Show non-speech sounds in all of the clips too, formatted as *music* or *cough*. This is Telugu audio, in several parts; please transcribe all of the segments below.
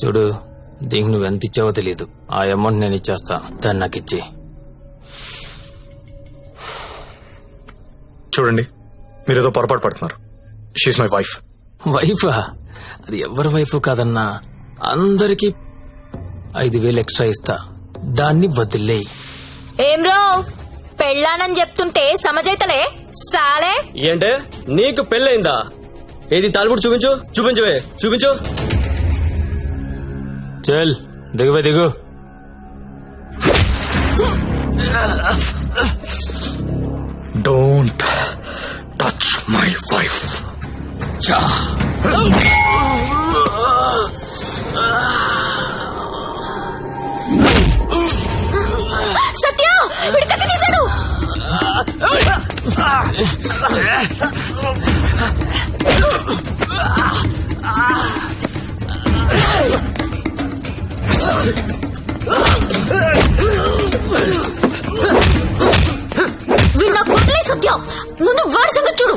చూడు దీనికి నువ్వు ఎంత ఇచ్చావో తెలియదు ఆ అమౌంట్ నేను ఇచ్చేస్తా. దాన్ని నాకు ఇచ్చి చూడండి మీరేదో పొరపాటు పడుతున్నారు. షీఈ్ మై వైఫ్ వైఫా అది ఎవరి వైఫ్ కాదన్నా? అందరికి ఐదు వేలు ఎక్స్ట్రా ఇస్తా. దాన్ని వదిలేయి. ఏం రో పెళ్ళానని చెప్తుంటే సమజైతలే? సాలే? ఏంటే? నీకు పెళ్ళైందా ఏది తాలిపుడు చూపించు? చూపించవే. చూపించు. చల్ దిగువే దిగు. Don't touch my wife Satya! వీడు నాకు వదిలే ముందు వాడి సంగతి చూడు.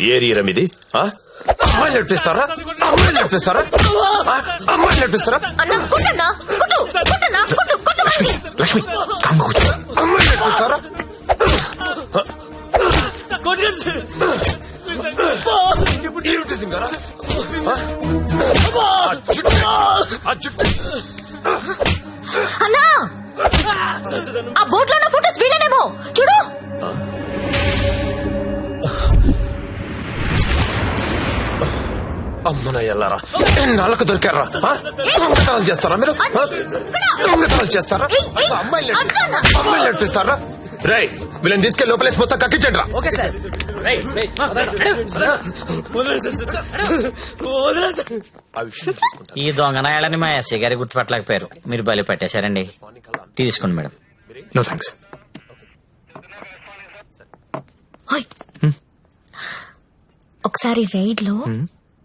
ఏరియా ఇది? అమ్మాయిలు నడిపిస్తారా? అమ్మాయిలు నడిపిస్తారా? అమ్మాయిలు నడిపిస్తారా? వాడిని. లక్ష్మి కామ్గా కూర్చో. అమ్మన ఎల్లారా? నాలుగు దొరికారా? దొంగతనాలు చేస్తారా మీరు? దొంగతనాలు చేస్తారా? అమ్మాయిలు అమ్మాయిలు నడిపిస్తారా? రై వీళ్ళని తీసుకెళ్ళి లోపలేసి మొత్తం కక్కించండి రా విషయం *laughs* చూసుకుంటా. ఈ దొంగనాయాలని మా ఎస్ఐ గారి గుర్తుపట్టలేకపోయారు. మీరు బలి పట్టేశారండి. తీసుకోండి మేడం. నో థ్యాంక్స్ ఓయ్. ఒకసారి రైడ్లో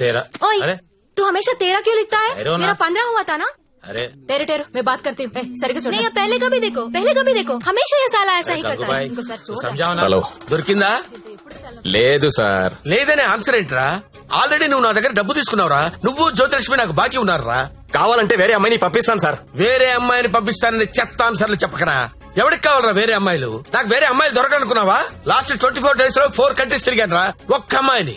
తేరా ओए అరే तू हमेशा तेरा क्यों लिखता है ठहरो ना। मेरा पंद्रह हुआ था ना అరే టేరు టేరు मैं बात करती हूँ ए, సరిగ్గా చూడు नहीं अब पहले कभी देखो पहले कभी देखो हमेशा ये साला ऐसा ही करता है ఇంకోసారి చూడు సంజావనా హలో దొరికిందా లేదు సార్ లేదనే ఆన్సర్ ఏంట్రా ఆల్రెడీ నువ్వు నా దగ్గర డబ్బు తీసుకున్నావురా నువ్వు జ్యోతిలక్ష్మి నాకు బాకీ ఉన్నారా కావాలంటే వేరే అమ్మాయిని పంపిస్తాను సార్ వేరే అమ్మాయిని పంపిస్తానని చెత్త ఆన్సర్లు చెప్పకరా ఎవరికి కావాలరా వేరే అమ్మాయిలు నాకు వేరే అమ్మాయిలు దొరకనుకున్నావా లాస్ట్ ట్వంటీ ఫోర్ డేస్ లో ఫోర్ కంట్రీస్ తిరిగాను రా ఒక్క అమ్మాయిని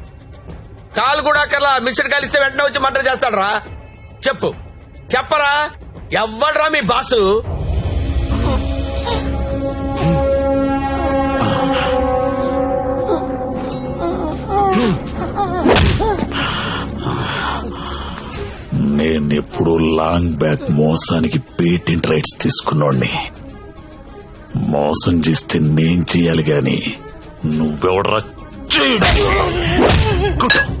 కాల్ కూడా కల్లా మిస్డ్ కాల్ ఇస్తే వెంటనే వచ్చి మర్డర్ చేస్తాడ్రా. చెప్పు. చెప్పరా? ఎవ్వడ్రా మీ బాసు? నేనెప్పుడు లాంగ్ బ్యాక్ మోసానికి పేటెంట్ రైట్స్ తీసుకున్నోడ్ని. మోసం చేస్తే నేను చేయాలి గాని నువ్వెవడరా చేయడం? *laughs*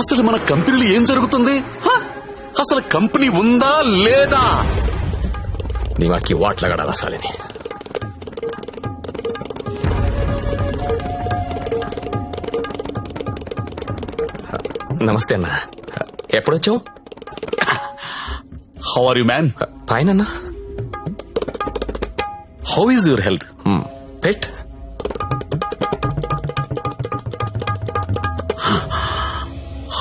అసలు మన కంపెనీలో ఏం జరుగుతుంది? అసలు కంపెనీ ఉందా లేదా? నీ మాకి వాట్లగడాలి అసలని నమస్తే అన్న. ఎప్పుడొచ్చావు? How are you man fine అన్నా. How is your health pet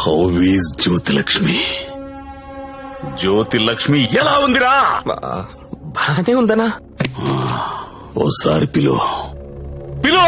how is Jyothilakshmi Jyothilakshmi ఎలా ఉందిరా బానే ఉందనా ఓసారి పిలో పిలో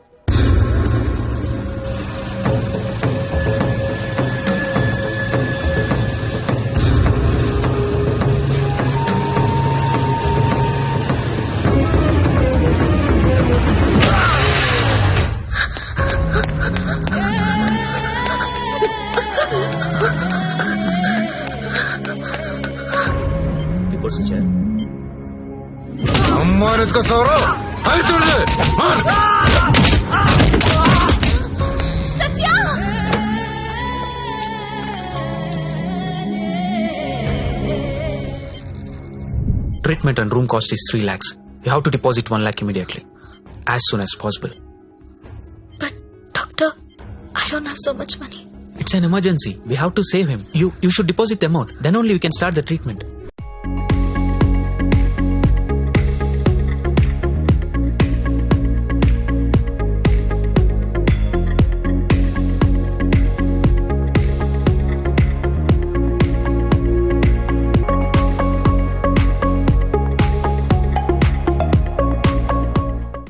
ఆ? అమ్మాను ఎత్తుకొస్తావరు అది చూడదు treatment and room cost is three lakhs you have to deposit one lakh immediately as soon as possible but doctor I don't have so much money it's an emergency we have to save him you you should deposit the amount then only we can start the treatment